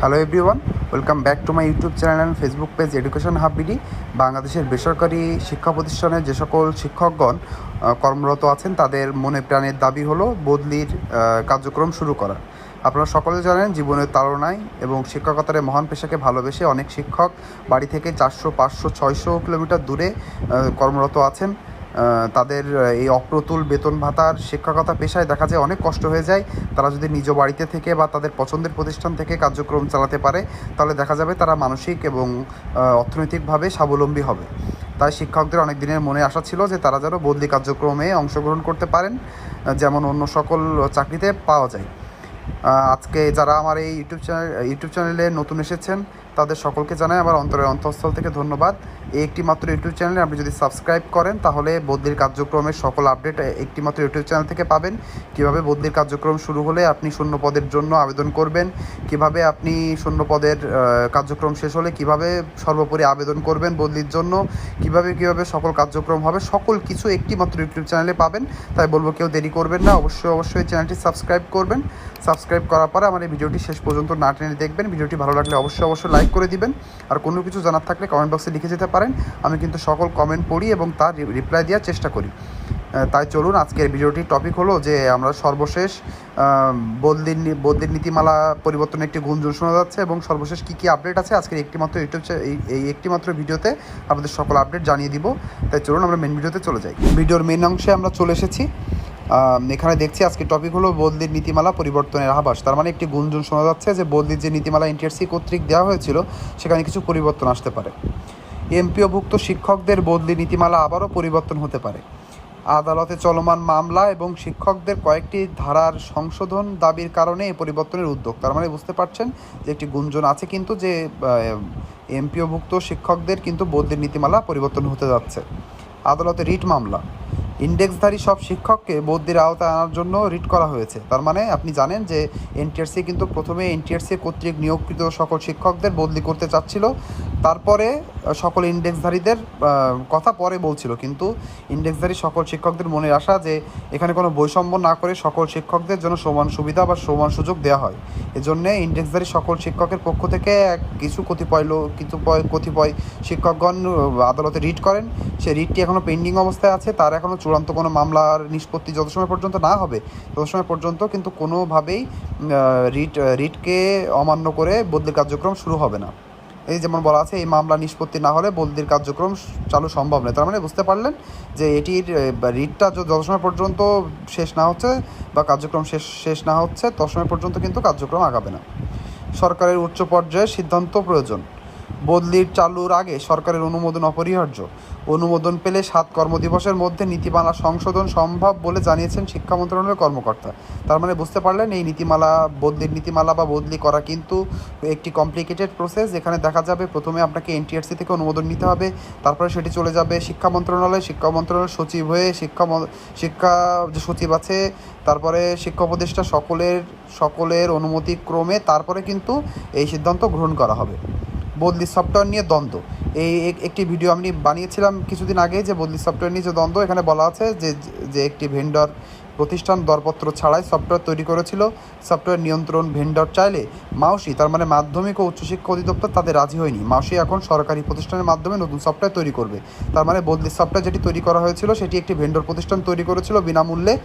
Hello everyone welcome back to my YouTube channel and Facebook page education hub BD বাংলাদেশের বেসরকারি শিক্ষা প্রতিষ্ঠানে যে সকল শিক্ষকগণ কর্মরত আছেন, তাদের মনে প্রাণের দাবি হলো বদলির কার্যক্রম শুরু করা আপনারা সকলে জানেন, জীবনের তাড়নায় এবং শিক্ষকতার মহান পেশাকে ভালোবেসে অনেক শিক্ষক বাড়ি থেকে চারশো, পাঁচশো, ছয়শো কিলোমিটার দূরে কর্মরত আছেন। তাদের এই অপ্রতুল বেতন ভাতার শিক্ষকতা পেশায় দেখা যায় অনেক কষ্ট হয়ে যায়। তারা যদি নিজ বাড়িতে থেকে বা তাদের পছন্দের প্রতিষ্ঠান থেকে কার্যক্রম চালাতে পারে, তাহলে দেখা যাবে তারা মানসিক এবং অর্থনৈতিকভাবে স্বাবলম্বী হবে। তাই শিক্ষকদের অনেক দিনের মনে আশা ছিল যে তারা যেন বদলি কার্যক্রমে অংশগ্রহণ করতে পারেন যেমন অন্য সকল চাকরিতে পাওয়া যায়। আজকে যারা আমার এই ইউটিউব চ্যানেল, ইউটিউব চ্যানেলে নতুন এসেছেন, তাদের সকলকে জানাই আমার অন্তরের অন্তঃস্থল থেকে ধন্যবাদ। একটি মাত্র ইউটিউব চ্যানেলে আপনি যদি সাবস্ক্রাইব করেন, তাহলে বদলির কার্যক্রমের সকল আপডেট একটি মাত্র ইউটিউব চ্যানেল থেকে পাবেন। কীভাবে বদলির কার্যক্রম শুরু হলে আপনি শূন্য পদের জন্য আবেদন করবেন, কীভাবে আপনি শূন্য পদের কার্যক্রম শেষ হলে কীভাবে সর্বোপরি আবেদন করবেন বদলির জন্য, কীভাবে কীভাবে সকল কার্যক্রম হবে, সকল কিছু একটি মাত্র ইউটিউব চ্যানেলে পাবেন। তাই বলব কেউ দেরি করবেন না, অবশ্যই অবশ্যই চ্যানেলটি সাবস্ক্রাইব করবেন। সাবস্ক্রাইব করার পরে আমার এই ভিডিওটি শেষ পর্যন্ত না টেনে দেখবেন। ভিডিওটি ভালো লাগলে অবশ্যই অবশ্যই লাইক করে দিবেন। আর কোনো কিছু জানার থাকলে কমেন্ট বক্সে লিখে যেতে পারেন, আমি কিন্তু সকল কমেন্ট পড়ি এবং তার রিপ্লাই দেওয়ার চেষ্টা করি। তাই চলুন, আজকের ভিডিওটির টপিক হলো যে আমরা সর্বশেষ বদলির বদলির নীতিমালা পরিবর্তনের একটি গুঞ্জন শোনা যাচ্ছে এবং সর্বশেষ কী কী আপডেট আছে আজকের একটিমাত্র ইউটিউব এই একটিমাত্র ভিডিওতে আপনাদের সকল আপডেট জানিয়ে দিব। তাই চলুন, আমরা মেন ভিডিওতে চলে যাই। ভিডিওর মেন অংশে আমরা চলে এসেছি। এখানে দেখছি আজকে টপিক হলো বদলির নীতিমালা পরিবর্তনের আভাস। তার মানে একটি গুঞ্জন শোনা যাচ্ছে যে বদলির যে নীতিমালা এনটিআরসি কর্তৃক দেওয়া হয়েছিল, সেখানে কিছু পরিবর্তন আসতে পারে। এমপিওভুক্ত শিক্ষকদের বদলি নীতিমালা আবারও পরিবর্তন হতে পারে। আদালতে চলমান মামলা এবং শিক্ষকদের কয়েকটি ধারার সংশোধন দাবির কারণে এই পরিবর্তনের উদ্যোগ। তার মানে বুঝতে পারছেন যে একটি গুঞ্জন আছে কিন্তু যে এমপিওভুক্ত শিক্ষকদের কিন্তু বদলির নীতিমালা পরিবর্তন হতে যাচ্ছে। আদালতে রিট মামলা। ইন্ডেক্সধারী সব শিক্ষককে বদলির আওতায় আনার জন্য রিট করা হয়েছে। তার মানে আপনি জানেন যে এনটিআরসি কিন্তু প্রথমে এনটিআরসি কর্তৃক নিয়োগকৃত সকল শিক্ষকদের বদলি করতে চাচ্ছিল। তারপরে সকল ইন্ডেক্সধারীদের কথা পরে বলছিল। কিন্তু ইন্ডেক্সধারী সকল শিক্ষকদের মনে আসা যে এখানে কোনো বৈষম্য না করে সকল শিক্ষকদের জন্য সমান সুবিধা বা সমান সুযোগ দেওয়া হয়। এজন্যে ইন্ডেক্সধারী সকল শিক্ষকের পক্ষ থেকে কিছু কতিপয় লোক কতিপয় কতিপয় শিক্ষকগণ আদালতে রিট করেন। সে রিটটি এখনও পেন্ডিং অবস্থায় আছে। তার এখনও চূড়ান্ত কোনো মামলার নিষ্পত্তি যত সময় পর্যন্ত না হবে, তত সময় পর্যন্ত কিন্তু কোনোভাবেই রিট রিটকে অমান্য করে বদলি কার্যক্রম শুরু হবে না। এই যেমন বলা আছে, এই মামলা নিষ্পত্তি না হলে বলদির কার্যক্রম চালু সম্ভব নয়। তার মানে বুঝতে পারলেন যে এটির রিটটা যত সময় পর্যন্ত শেষ না হচ্ছে বা কার্যক্রম শেষ শেষ না হচ্ছে, তত সময় পর্যন্ত কিন্তু কার্যক্রম আগাবে না। সরকারের উচ্চ পর্যায়ে সিদ্ধান্ত প্রয়োজন। বদলির চালুর আগে সরকারের অনুমোদন অপরিহার্য। অনুমোদন পেলে সাত কর্মদিবসের মধ্যে নীতিমালা সংশোধন সম্ভব বলে জানিয়েছেন শিক্ষা মন্ত্রণালয়ের কর্মকর্তা। তার মানে বুঝতে পারলেন, এই নীতিমালা, বদলির নীতিমালা বা বদলি করা কিন্তু একটি কমপ্লিকেটেড প্রসেস যেখানে দেখা যাবে প্রথমে আপনাকে এনটিআরসি থেকে অনুমোদন নিতে হবে, তারপরে সেটি চলে যাবে শিক্ষা মন্ত্রণালয়, শিক্ষা মন্ত্রণালয়ের সচিব হয়ে শিক্ষা শিক্ষা যে সচিব আছে, তারপরে শিক্ষা উপদেষ্টা সকলের সকলের অনুমতি ক্রমে তারপরে কিন্তু এই সিদ্ধান্ত গ্রহণ করা হবে। বদলি সফটওয়্যার নিয়ে দ্বন্দ্ব। এই এক- একটি ভিডিও আমি বানিয়েছিলাম কিছুদিন আগে যে বদলি সফটওয়্যার নিয়ে যে দ্বন্দ্ব, এখানে বলা আছে যে যে একটি ভেন্ডর প্রতিষ্ঠান দরপত্র ছাড়াই সফটওয়্যার তৈরি করেছিল। সফটওয়্যার নিয়ন্ত্রণ ভেন্ডর চাইলে মাউসি, তার মানে মাধ্যমিক ও উচ্চশিক্ষা অধিদপ্তর তাদের রাজি হয়নি। মাউসি এখন সরকারি প্রতিষ্ঠানের মাধ্যমে নতুন সফটওয়্যার তৈরি করবে। তার মানে বদলি সফটওয়্যার যেটি তৈরি করা হয়েছিল, সেটি একটি ভেন্ডর প্রতিষ্ঠান তৈরি করেছিল বিনামূল্যে।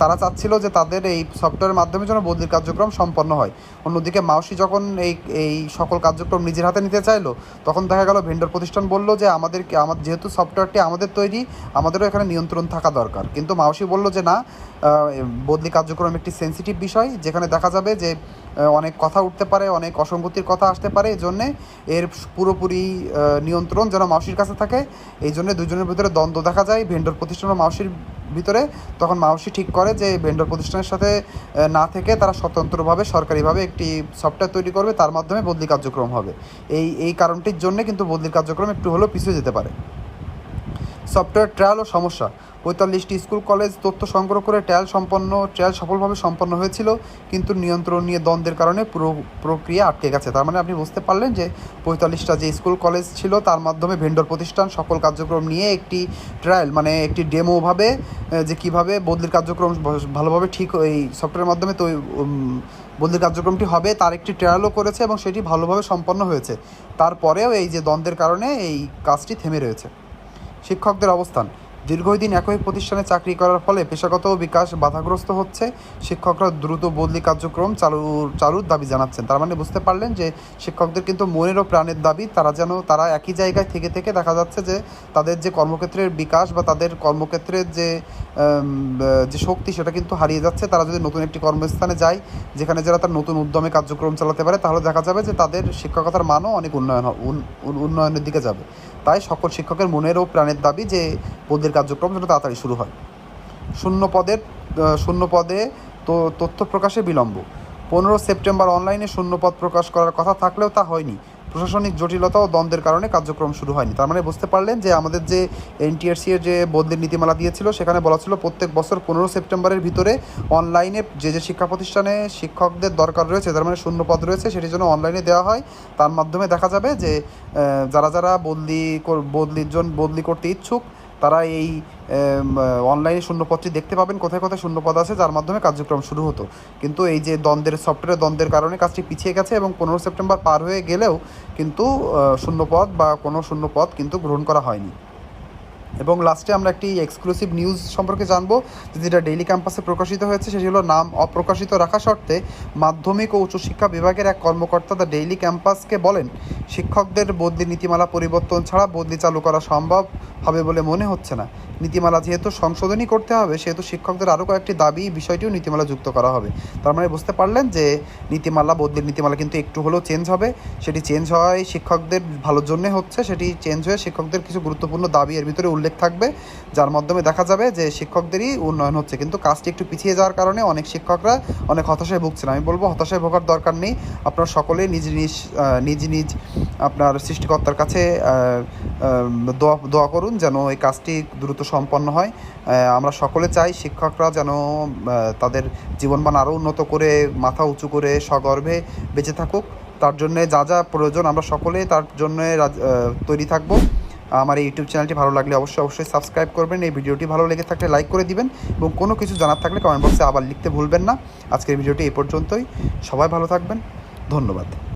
তারা চাচ্ছিল যে তাদের এই সফটওয়্যারের মাধ্যমে যেন বদলির কার্যক্রম সম্পন্ন হয়। অন্যদিকে মাউসি যখন এই এই সকল কার্যক্রম নিজের হাতে নিতে চাইলো, তখন দেখা গেল ভেন্ডর প্রতিষ্ঠান বলল যে আমাদেরকে আমার যেহেতু সফটওয়্যারটি আমাদের তৈরি, আমাদেরও এখানে নিয়ন্ত্রণ থাকা দরকার। কিন্তু মাউসি বলল যে, না বদলি কার্যক্রম একটি সেন্সিটিভ বিষয়, যেখানে দেখা যাবে যে অনেক কথা উঠতে পারে, অনেক অসঙ্গতির কথা আসতে পারে, এই জন্যে এর পুরোপুরি নিয়ন্ত্রণ যেন মাউসির কাছে থাকে, এই জন্য দুজনের ভিতরে দ্বন্দ্ব দেখা যায়। ভেন্ডর প্রতিষ্ঠান ও মাউসির ভিতরে তখন মাউসি ঠিক করে যে ভেন্ডর প্রতিষ্ঠানের সাথে না থেকে তারা স্বতন্ত্রভাবে, সরকারিভাবে একটি সফটওয়্যার তৈরি করবে, তার মাধ্যমে বদলি কার্যক্রম হবে। এই এই কারণটির জন্য কিন্তু বদলির কার্যক্রম একটু হলেও পিছিয়ে যেতে পারে। সফটওয়্যার ট্রায়াল ও সমস্যা। পঁয়তাল্লিশটি স্কুল, কলেজ তথ্য সংগ্রহ করে ট্রায়াল সম্পন্ন ট্রায়াল সফলভাবে সম্পন্ন হয়েছিল, কিন্তু নিয়ন্ত্রণ নিয়ে দ্বন্দ্বের কারণে পুরো প্রক্রিয়া আটকে গেছে। তার মানে আপনি বুঝতে পারলেন যে পঁয়তাল্লিশটা যে স্কুল, কলেজ ছিল, তার মাধ্যমে ভেন্ডর প্রতিষ্ঠান, সকল কার্যক্রম নিয়ে একটি ট্রায়াল মানে একটি ডেমোভাবে যে কীভাবে বদলির কার্যক্রম ভালোভাবে ঠিক এই সফটওয়্যারের মাধ্যমে তো বদলি কার্যক্রমটি হবে, তার একটি ট্রায়ালও করেছে এবং সেটি ভালোভাবে সম্পন্ন হয়েছে। তারপরেও এই যে দ্বন্দ্বের কারণে এই কাজটি থেমে রয়েছে। শিক্ষকদের অবস্থান। দীর্ঘদিন একই প্রতিষ্ঠানে চাকরি করার ফলে পেশাগত বিকাশ বাধাগ্রস্ত হচ্ছে। শিক্ষকরা দ্রুত বদলি কার্যক্রম চালু, চালুর দাবি জানাচ্ছেন। তার মানে বুঝতে পারলেন যে শিক্ষকদের কিন্তু মনের ও প্রাণের দাবি, তারা যেন, তারা একই জায়গায় থেকে থেকে দেখা যাচ্ছে যে তাদের যে কর্মক্ষেত্রের বিকাশ বা তাদের কর্মক্ষেত্রের যে যে শক্তি সেটা কিন্তু হারিয়ে যাচ্ছে। তারা যদি নতুন একটি কর্মস্থানে যায়, যেখানে যারা তার নতুন উদ্যমে কার্যক্রম চালাতে পারে, তাহলে দেখা যাবে যে তাদের শিক্ষকতার মানও অনেক উন্নয়ন উন্নয়নের দিকে যাবে। তাই সকল শিক্ষকের মনের ও প্রাণের দাবি যে পদের কার্যক্রম যেন তাড়াতাড়ি শুরু হয়। শূন্য পদের শূন্য পদে তো, তথ্য প্রকাশে বিলম্ব। পনেরো সেপ্টেম্বর অনলাইনে শূন্য পদ প্রকাশ করার কথা থাকলেও তা হয়নি। প্রশাসনিক জটিলতা ও দ্বন্দ্বের কারণে কার্যক্রম শুরু হয়নি। তার মানে বুঝতে পারলেন যে আমাদের যে এনটিআরসি এর যে বদলির নীতিমালা দিয়েছিল, সেখানে বলা ছিল প্রত্যেক বছর পনেরো সেপ্টেম্বরের ভিতরে অনলাইনে যে যে শিক্ষা প্রতিষ্ঠানে শিক্ষকদের দরকার রয়েছে, তার মানে শূন্য পদ রয়েছে, সেটি জন্য অনলাইনে দেওয়া হয়। তার মাধ্যমে দেখা যাবে যে যারা যারা বদলি বদলির জন্য বদলি করতে ইচ্ছুক তারা এই অনলাইনে শূন্যপদটি দেখতে পাবেন, কোথায় কোথায় শূন্যপদ আছে, যার মাধ্যমে কার্যক্রম শুরু হতো। কিন্তু এই যে দ্বন্দ্বের সফটওয়্যার দ্বন্দ্বের কারণে কাজটি পিছিয়ে গেছে এবং পনেরো সেপ্টেম্বর পার হয়ে গেলেও কিন্তু শূন্যপদ বা কোনো শূন্যপদ কিন্তু গ্রহণ করা হয়নি। এবং লাস্টে আমরা একটি এক্সক্লুসিভ নিউজ সম্পর্কে জানব, যেটা ডেইলি ক্যাম্পাসে প্রকাশিত হয়েছে, সেটি হলো নাম অপ্রকাশিত রাখা শর্তে মাধ্যমিক ও উচ্চশিক্ষা বিভাগের এক কর্মকর্তা দ্য ডেইলি ক্যাম্পাসকে বলেন, শিক্ষকদের বদলি নীতিমালা পরিবর্তন ছাড়া বদলি চালু করা সম্ভব হবে বলে মনে হচ্ছে না। নীতিমালা যেহেতু সংশোধনী করতে হবে, সেহেতু শিক্ষকদের আরও কয়েকটি দাবি বিষয়টিও নীতিমালা যুক্ত করা হবে। তার মানে বুঝতে পারলেন যে নীতিমালা, বদলির নীতিমালা কিন্তু একটু হলেও চেঞ্জ হবে। সেটি চেঞ্জ হওয়ায় শিক্ষকদের ভালোর জন্যে হচ্ছে, সেটি চেঞ্জ হয়ে শিক্ষকদের কিছু গুরুত্বপূর্ণ দাবি এর ভিতরে উল্লেখ থাকবে, যার মাধ্যমে দেখা যাবে যে শিক্ষকদেরই উন্নয়ন হচ্ছে। কিন্তু কাজটি একটু পিছিয়ে যাওয়ার কারণে অনেক শিক্ষকরা অনেক হতাশায় ভুগছেন। আমি বলব হতাশায় ভোগার দরকার নেই। আপনারা সকলেই নিজ নিজ নিজ নিজ আপনার সৃষ্টিকর্তার কাছে দোয়া দোয়া করুন যেন এই কাজটি দ্রুত সম্পন্ন হয়। আমরা সকলে চাই শিক্ষকরা যেন তাদের জীবনমান আরও উন্নত করে, মাথা উঁচু করে সগর্বে বেঁচে থাকুক। তার জন্যে যা যা প্রয়োজন আমরা সকলে তার জন্য তৈরি থাকব। আমার এই ইউটিউব চ্যানেলটি ভালো লাগলে অবশ্যই অবশ্যই সাবস্ক্রাইব করবেন। এই ভিডিওটি ভালো লেগে থাকলে লাইক করে দিবেন এবং কোনো কিছু জানার থাকলে কমেন্ট বক্সে আবার লিখতে ভুলবেন না। আজকের ভিডিওটি এই পর্যন্তই। সবাই ভালো থাকবেন। ধন্যবাদ।